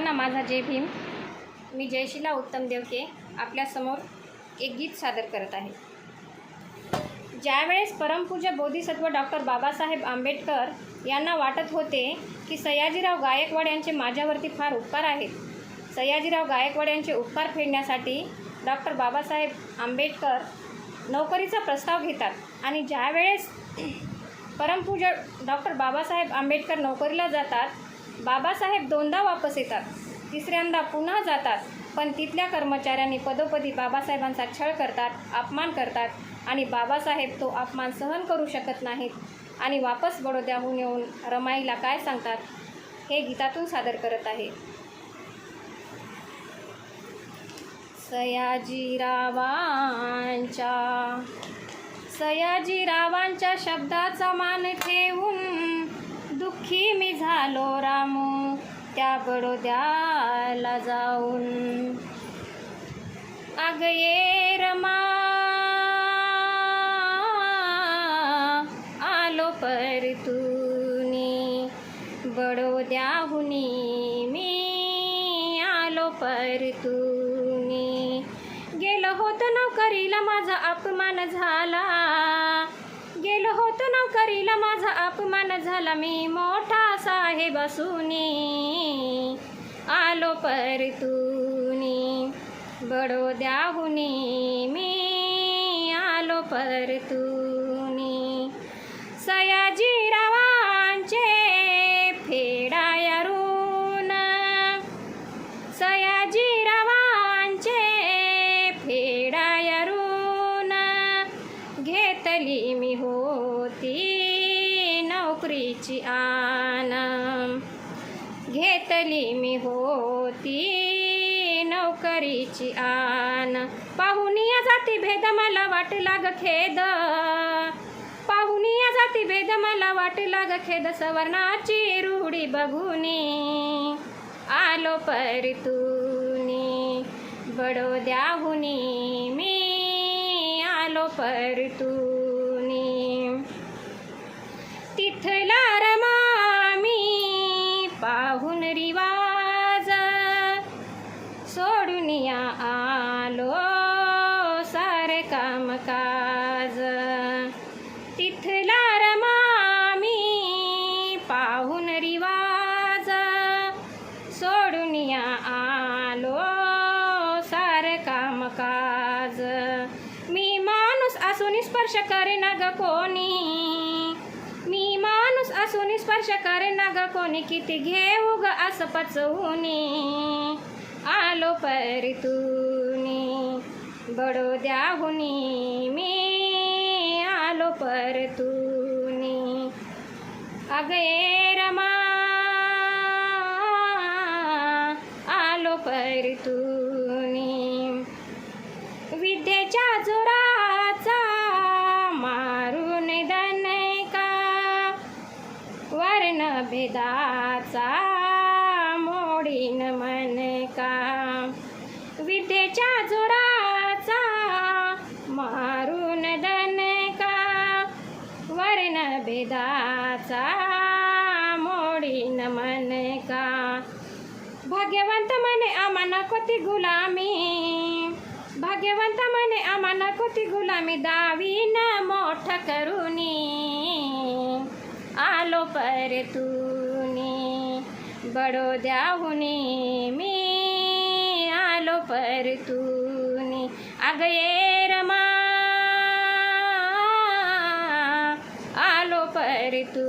सर्वांना माझा जय भीम. मी जयशिला उत्तम देवके आपल्यासमोर एक गीत सादर करत आहे. ज्यावेळेस परमपूज्य बोधिसत्व डॉक्टर बाबासाहेब आंबेडकर यांना वाटत होते की सयाजीराव गायकवाड यांचे माझ्यावरती फार उपकार आहेत सयाजीराव गायकवाड यांचे उपकार फेडण्यासाठी डॉक्टर बाबासाहेब आंबेडकर नोकरीचा प्रस्ताव घेतात आणि ज्यावेळेस परमपूज्य डॉक्टर बाबासाहेब आंबेडकर नोकरीला जातात बाबासाहेब दोनदा वापस येतात. तिसऱ्यांदा पुन्हा जातात. पण तिथल्या कर्मचाऱ्यांनी पदोपदी बाबासाहेबांचा छळ करतात अपमान करतात आणि बाबासाहेब तो अपमान सहन करू शकत नाहीत. आणि वापस बडोद्याहून येऊन रमाईला काय सांगतात? हे गीतातून सादर करत आहे. सयाजीरावांच्या सयाजीरावांच्या शब्दाचा मान ठेवून दुःखी मी झालो रामू त्या बडोद्याला जाऊन. अग ये रमा आलो परतुनी. बडोद्याहुनी मी आलो परतुनी. गेलो होतो नोकरीला माझा अपमान झाला. गेलो होतो नोकरीला माझा अपमान झाला. मी मोठा साहेब असूनी आलो परतुनी बडोद्याहुनी मी आलो परतुनी. सयाजीरावांचे फेडायरून सयाजी नोकरीची आन घेतली मी होती नोकरीची आन. पाहुनिया जाती भेद मला वाटला ग खेद. पाहुनिया जाती भेद मला वाटला ग खेद. सवर्णाची रूढी बघुनी. आलो परतुनी. बडोद्याहुनी मी. आलो परतू तिथला रमामी पाहून रिवाज. सोडून या आलो सारे कामकाज. तिथला रमामी पाहून रिवाज. सोडून या आलो सारे कामकाज. मी माणूस असून स्पर्श करीन ग कोणी. मी माणूस असून स्पर्श करेना ग कोणी किती घेऊ ग असं पचवूनी? आलो परतुनी बडोद्याहुनी मी. आलो परतूनी अगे रमा. आलो परतूनी. विद्येच्या जोरा भेदाचा मोडीन मन का विद्येच्या जोराचा मारून दनका वर्ण भेदाचा मोडीन मन का भाग्यवंत म्हणे आम्हाला कोती गुलामी. भाग्यवंत म्हणे आम्हाला कोती गुलामी. दावीन मोठ करुनी आलो परतुनी बडोद्याहुनी मी। आलो परतुनी अग ये रमा। आलो बड़ो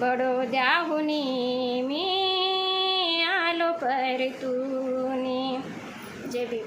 बडोद्याहुनी मी। आलो परतुनी जय भी